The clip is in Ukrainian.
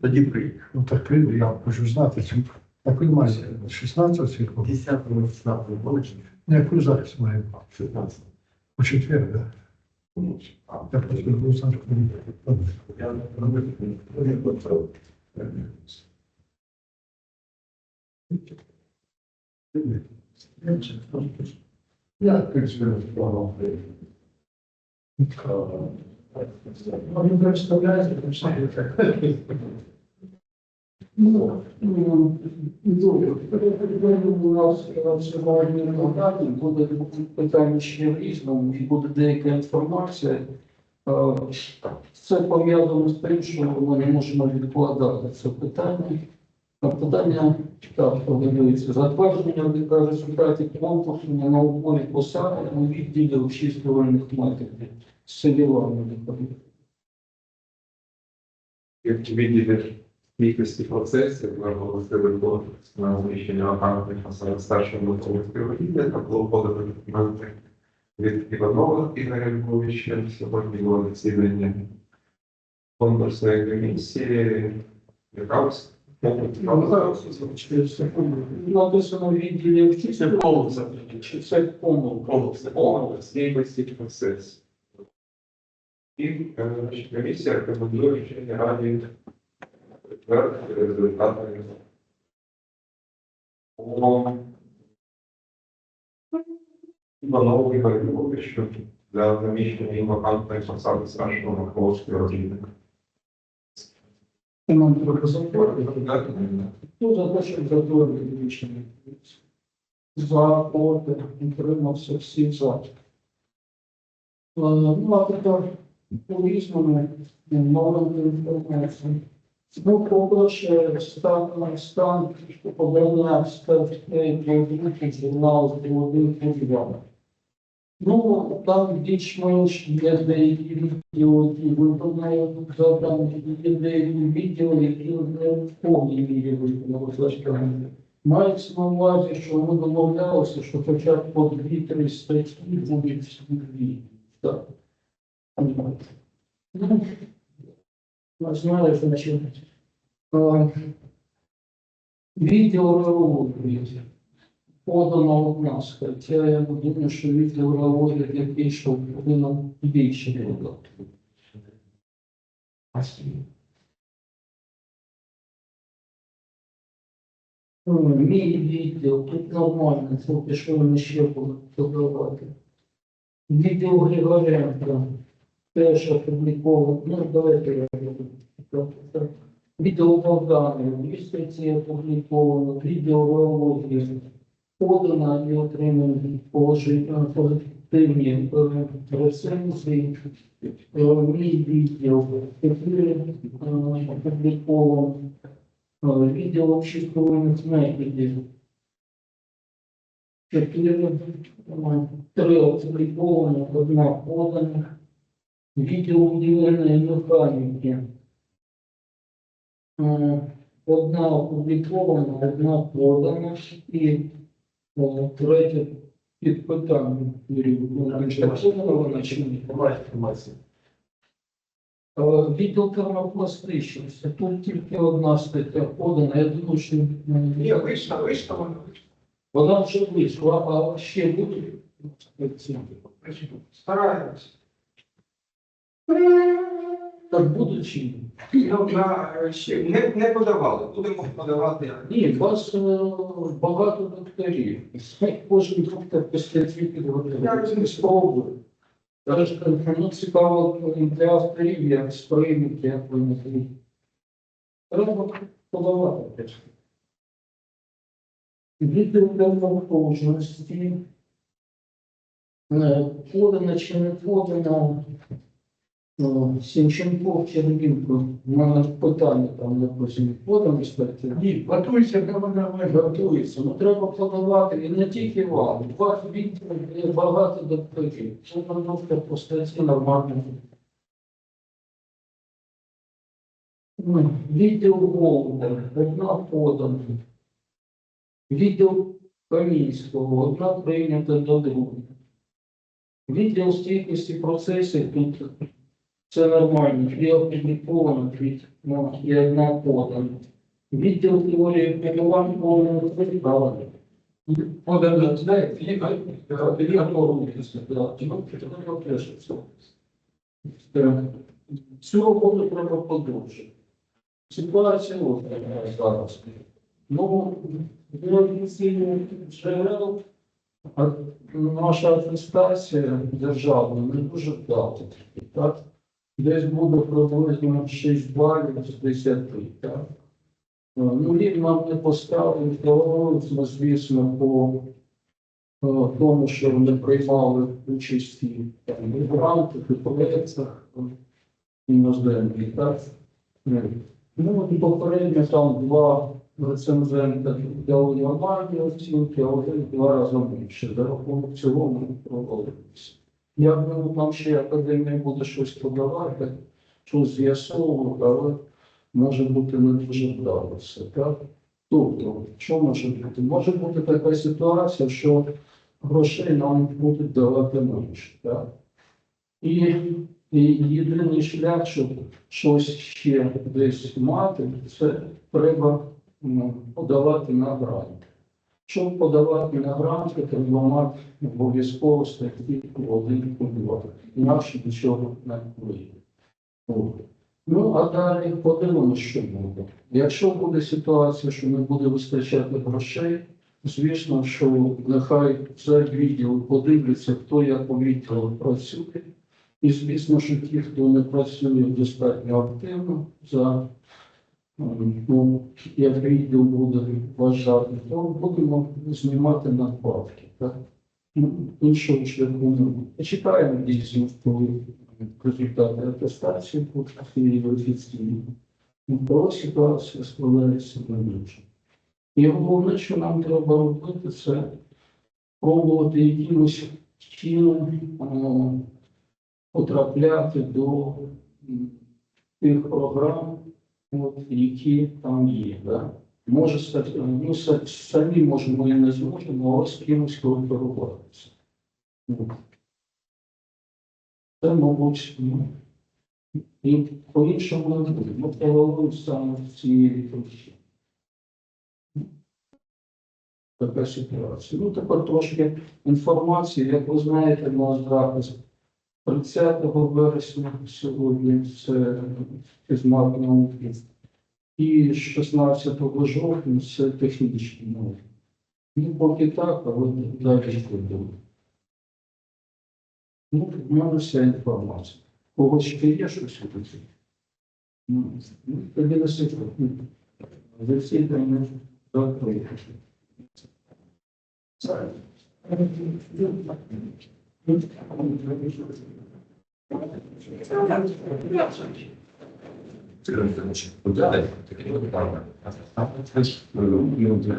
Тоді приїхав. Ну так прийду, я хочу знати, чим. Він має 16 цих. 10 16 років, Не, яку зараз має? 16. У четвер, да? Я сам. Я не готовий. Я, в принципі, розповідав. Вони представляють, що це. Ну. У нас сьогодні на буде питання ще в різному, і буде деяка інформація. Це пов'язано з тим, що ми не можемо відкладати це питання. Питання так повинується затвердження результатів конкурсу на наукові посади у відділі очистювальних методів з селівами. Як відділі кількості процесів, ми оголосили знищення вакантних посад старшого наукового співробітника, було подано документи від Іванова Ігоря Львовича. Сьогодні було засідання конкурсної комісії, яка ось Написано в відділі. Це повністю. Чи це помилка? Кількості. І е, комісія рекомендує Раді підтвердити результати по Іванову Ігорю Львовичу для заміщення їм вакантної посади старшого наукового співробітника. Нам треба затворити. Ну, за те. За, проти, утримався всі за. Ну, а тепер по різному новим інформацію. Ну, по-перше, стан, стан подання статей журналу «Один поділ». Ну, там більш-менш є деякі відділи, які виконали завдання, є деякі відділи, які не в повній мірі виконали. Мається на увазі, що ми домовлялися, що хоча б по дві-три статті будуть всі дві. Так. Ну, я знаю, що значить. е, Відділ реології подано одна стаття, я думаю, що відділ реології, як більше, повинно більше подати. Ну, Мій відділ, тут нормально, це пішло не ще подавати. Відділ Теж опубліковано, ну давайте я буду. Богданів, дві статті опубліковано, відділ реології подано і отримані позитивні е, рецензії. Е, Мій відділ чотири е, опубліковано. Е, Відділ очікуваних методів. Чотири, три опубліковано, одна подана. Відділ будівельної механіки. Е, Одна опублікована, одна подана і е, третя під питанням. Юрій Володимирович, вона чи ні? Е, Відділ термопластичності. Тут тільки одна стаття подана. Я думаю, що Ні, вийшла, вийшла, вона вона вже вийшла, а ще будуть. Стараємось. Так будуть чи ні? Ну, на, ще не, не подавали, будемо подавати. Ні, у вас е, багато докторів. Кожен доктор після підготовки. Я спробую. Зараз ну, цікаво для авторів, як сприймуть, як вони будуть. Треба подавати. Відділ демонтажності. Подано чи не подано Сінченко, Чернігівко, у мене питання там, допустим, подано статтю. Ні, готуйся, давай, давай. Готується, ну треба подавати, і не тільки вам. У вас є багато докторів. Це продукти по статті нормально. Ну, Відділ Голубя, одна подана. Відділ Камінського, одна прийнята до другої. Відділ стійкості процесів тут це нормально, дві опубліковано, дві, ну, і одна подана. Відділ теорії керування повного прикладу. Подано, знаєте, є Цю роботу треба подовжити. Ситуація така зараз. Ну, для офіційних джерел наша атестація державна не дуже вдала. Так? Десь буде приблизно 6 балів з 10. Так? Ну, рік нам не поставили, то, звісно, по тому, що вони приймали участь і в грантах, і проєктах іноземних. Так? Е, Ну, попередньо там два рецензента дали нормальні оцінки, а один два рази менше. За рахунок цього ми проводилися. Я думаю, там ще академія буде щось подавати, щось з'ясовувати, але може бути не дуже вдало все, так? Тобто, що може бути? Може бути така ситуація, що грошей нам будуть давати менше, так? І, і єдиний шлях, щоб щось ще десь мати, це треба ну, подавати на грант. Щоб подавати на гранти, треба мати обов'язково статті один два. Інакше нічого не вийде. Ну, а далі подивимося, що буде. Якщо буде ситуація, що не буде вистачати грошей, звісно, що нехай цей відділ подивляться, хто як у відділу працює. І звісно, що ті, хто не працює достатньо активно за ну, як відділ буде вважати, то будемо знімати надбавки. Так? Ну, Іншого шляху не. Чекаємо дійсно, коли результати атестації будуть і офіційні. Ну, ситуація складається інше. І головне, що нам треба робити, це пробувати якимось чином потрапляти до тих програм, от, які там є. Да? Може, ну, самі можемо і не зможемо, але з кимось кооперуватися. От. Це, мабуть, ну, і по-іншому не буде. Ми провели саме в цій причині. Така ситуація. Ну, тепер трошки інформації. Як ви знаєте, наш захист 30 вересня сьогодні це фізмат науки. І 16 жовтня це технічні науки. Ну, поки так, але далі буде. Ну, в мене вся інформація. Когось ще є щось у цій? Ну, ну, тоді на секунду. Засідання закрите. 这个东西我知道这个东西帮忙他才三分用这个